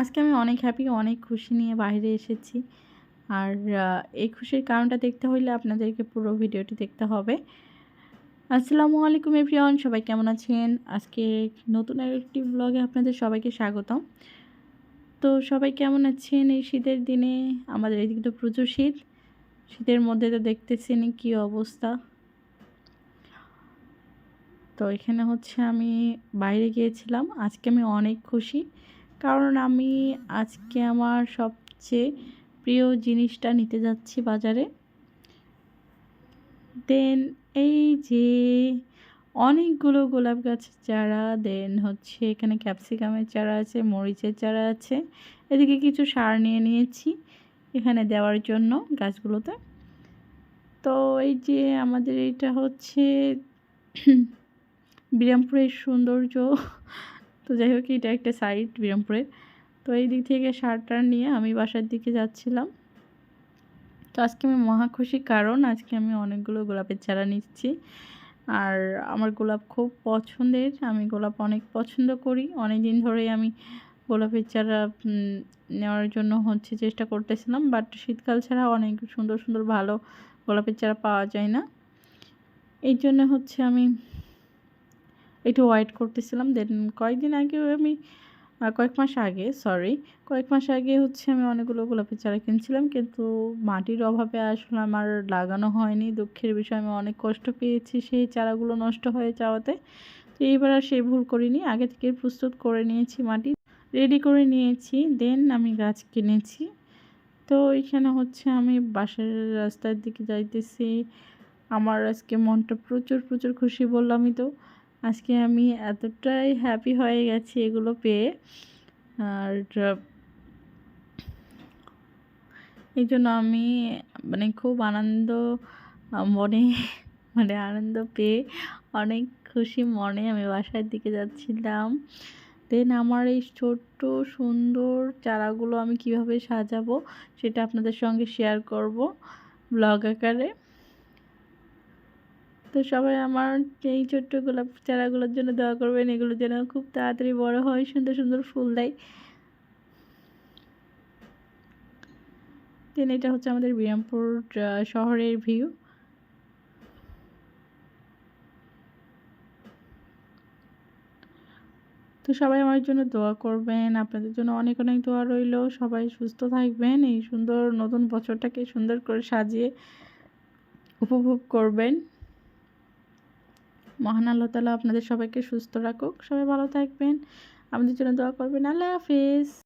আজকে আমি অনেক হ্যাপি অনেক খুশি নিয়ে বাইরে এসেছি। আর এই খুশির কারণটা দেখতে হইলে আপনাদেরকে পুরো ভিডিওটি দেখতে হবে। আসসালামু আলাইকুম এভরিওয়ান সবাই কেমন আছেন? আজকে নতুন একটি ব্লগে আপনাদের সবাইকে স্বাগতম। তো সবাই কেমন আছেন এই শীতের দিনে? আমাদের এদিকে তো প্রচুর শীত। শীতের মধ্যে তো দেখতেছেন কী অবস্থা। তো এখানে হচ্ছে আমি বাইরে গিয়েছিলাম। আজকে আমি অনেক খুশি। কারণ আমি আজকে আমার সবচেয়ে প্রিয় জিনিসটা নিতে যাচ্ছি বাজারে। দেন এই যে অনেকগুলো গোলাপ গাছের চারা দেন হচ্ছে এখানে ক্যাপসিকামের চারা আছে, মরিচের চারা আছে। এদিকে কিছু সার নিয়ে নিয়েছি এখানে দেওয়ার জন্য গাছগুলোতে। তো এই যে আমাদের এটা হচ্ছে বিরামপুরের সৌন্দর্য তো যাই হোক, এটা একটা সাইড বিরামপুরের তো এই দিক থেকে সারটা নিয়ে আমি বাসার দিকে যাচ্ছিলাম। তো আজকে আমি মহা খুশি, কারণ আজকে আমি অনেকগুলো গোলাপের চারা নিচ্ছি। আর আমার গোলাপ খুব পছন্দের, আমি গোলাপ অনেক পছন্দ করি। অনেক দিন ধরেই আমি গোলাপের চারা নেওয়ার জন্য হচ্ছে চেষ্টা করতেছিলাম বাট শীতকাল ছাড়া অনেক সুন্দর সুন্দর ভালো গোলাপের চারা পাওয়া যায় না। এই জন্য হচ্ছে আমি একটু ওয়েট করতেছিলাম দেন কয়েকদিন আগে আমি কয়েক মাস আগে সরি কয়েক মাস আগে হচ্ছে আমি অনেকগুলো গোলাপের চারা কিনছিলাম, কিন্তু মাটির অভাবে আসলে আমার লাগানো হয়নি, দুঃখের বিষয়, আমি অনেক কষ্ট পেয়েছি সেই চারাগুলো নষ্ট হয়ে যাওয়াতে। তো এইবার আর সেই ভুল করিনি, আগে থেকে প্রস্তুত করে নিয়েছি মাটি রেডি করে নিয়েছি দেন আমি গাছ কিনেছি। তো এখানে হচ্ছে আমি বাসার রাস্তার দিকে যাইতেছি, আমার আজকে মনটা প্রচুর প্রচুর খুশি বললামই তো। আজকে আমি এতটাই হ্যাপি হয়ে গেছি এগুলো পেয়ে। আর, এই জন্য আমি মানে খুব আনন্দ, মনে মানে আনন্দ পেয়ে অনেক খুশি মনে আমি বাসার দিকে যাচ্ছিলাম। দেন আমার এই ছোট্ট সুন্দর চারাগুলো আমি কীভাবে সাজাবো সেটা আপনাদের সঙ্গে শেয়ার করব ব্লগ আকারে। তো সবাই আমার এই ছোট্ট গোলাপ চারাগুলোর জন্য দোয়া করবেন। এগুলো যেন খুব তাড়াতাড়ি বড় হয়, সুন্দর সুন্দর ফুল দেয়। দেন এটা হচ্ছে আমাদের বিরামপুর শহরের ভিউ তো সবাই আমার জন্য দোয়া করবেন। আপনাদের জন্য অনেক অনেক দোয়া রইল। সবাই সুস্থ থাকবেন। এই সুন্দর নতুন বছরটাকে সুন্দর করে সাজিয়ে উপভোগ করবেন। মহান আল্লাহ তালা আপনাদের সবাইকে সুস্থ রাখুক। সবাই ভালো থাকবেন। আমাদের জন্য দোয়া করবেন। আল্লাহ হাফিজ।